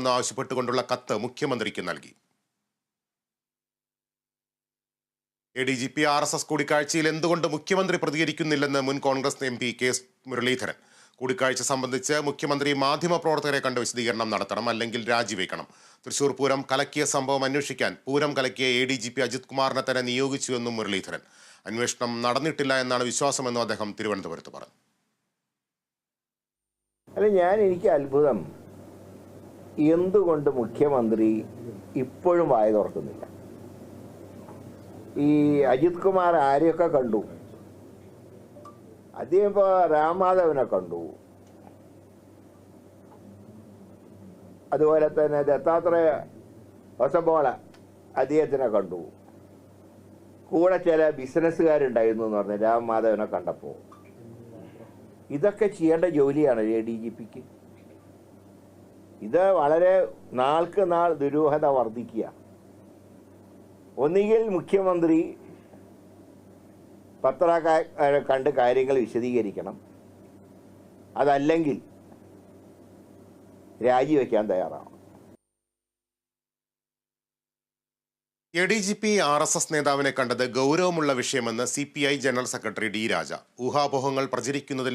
എന്ന് ആവശ്യപ്പെട്ടുകൊണ്ടുള്ള കത്ത് മുഖ്യമന്ത്രിക്ക് നൽകി. A D G P R S S കൂടിക്കാഴ്ചയിൽ എന്തുകൊണ്ട് മുഖ്യമന്ത്രി പ്രതികരിക്കുന്നില്ലെന്ന് മുൻ Congress M P K Muraleedharan. കൂടിക്കാഴ്ച സംബന്ധിച്ച് മുഖ്യമന്ത്രി മാധ്യമപ്രവർത്തകരെ കണ്ട് വിശദീകരണം നടത്തണം അല്ലെങ്കിൽ രാജിവെക്കണം. തൃശൂർ പൂരം കലക്കിയ സംഭവം അന്വേഷിക്കാൻ Pooram കലക്കിയ A D G P Ajith കുമാറിനെ തന്നെ നിയോഗിച്ചുവെന്നും മുരളീധരൻ. അന്വേഷണം നടന്നിട്ടില്ല എന്നാണ് വിശ്വാസമെന്നും അദ്ദേഹം തിരുവനന്തപുരത്ത് പറഞ്ഞു. അല്ല ഞാൻ എനിക്ക് അത്ഭുതം. എന്തുകൊണ്ട് മുഖ്യമന്ത്രി ഇപ്പോഴും വായ തുറക്കുന്നില്ല? ഈ അജിത് കുമാർ ആരെയൊക്കെ കണ്ടു? അദ്ദേഹം ഇപ്പോൾ രാംമാധവനെ കണ്ടു. അതുപോലെ തന്നെ ദത്താത്രേയ ഒസബോള അദ്ദേഹത്തിനെ കണ്ടു. കൂടെ ചില ബിസിനസ്സുകാരുണ്ടായിരുന്നു എന്ന് പറഞ്ഞു രാംമാധവനെ കണ്ടപ്പോൾ ഇതൊക്കെ ചെയ്യേണ്ട ജോലിയാണ് ഡി ജി പിക്ക്. ഇത് വളരെ നാൾക്ക് നാൾ ദുരൂഹത വർദ്ധിക്കുക. ഒന്നുകിൽ മുഖ്യമന്ത്രി പത്രക്കാരെ കണ്ട് കാര്യങ്ങൾ വിശദീകരിക്കണം. അതല്ലെങ്കിൽ രാജിവെക്കാൻ തയ്യാറാവണം. A D G P R S S നേതാവിനെ കണ്ടത് ഗൗരവമുള്ള വിഷയമെന്ന് C P I general secretary D Raja. ഊഹാപോഹങ്ങൾ പ്രചരിക്കുന്നതിൽ